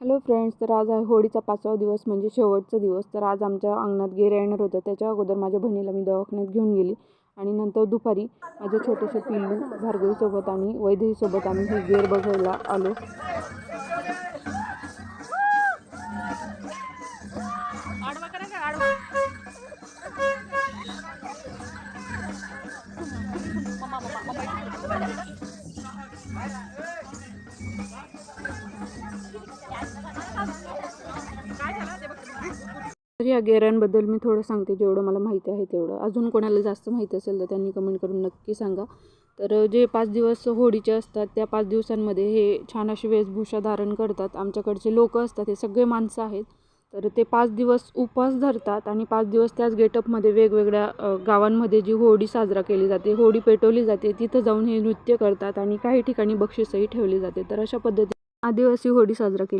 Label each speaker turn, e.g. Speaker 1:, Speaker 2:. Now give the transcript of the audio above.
Speaker 1: Hello friends तर आज आहे होळीचा पाचवा दिवस म्हणजे शेवटचा दिवस. तर आज आमच्या अंगणात गेर येणार होतं. त्याच्या अगोदर माझ्या बहिणीला मी दवाखान्यात घेऊन गेली. आणि नंतर दुपारी माझ्या छोटेसे पिल्लू भार्गवीसोबत आणि वैदेहीसोबत आम्ही ही गेर बघायला आलो. तर या गेरांबद्दल मी थोडं सांगते जेवढं मला माहिती आहे तेवढं. अजून कोणाला जास्त माहिती असेल तर त्यांनी कमेंट करून नक्की सांगा. तर जे पाच दिवस होडीचे असतात त्या पाच दिवसांमध्ये हे छान अशी वेशभूषा धारण करतात. आमच्याकडचे लोक असतात हे सगळे माणसं आहेत. तर ते पाच दिवस उपवास धरतात आणि पाच दिवस त्याच गेटअपमध्ये वेगवेगळ्या गावांमध्ये जी होडी साजरा केली जाते होडी पेटवली जाते तिथं जाऊन हे नृत्य करतात आणि काही ठिकाणी बक्षीसही ठेवली जाते. तर अशा पद्धतीने आदिवासी होडी साजरा केली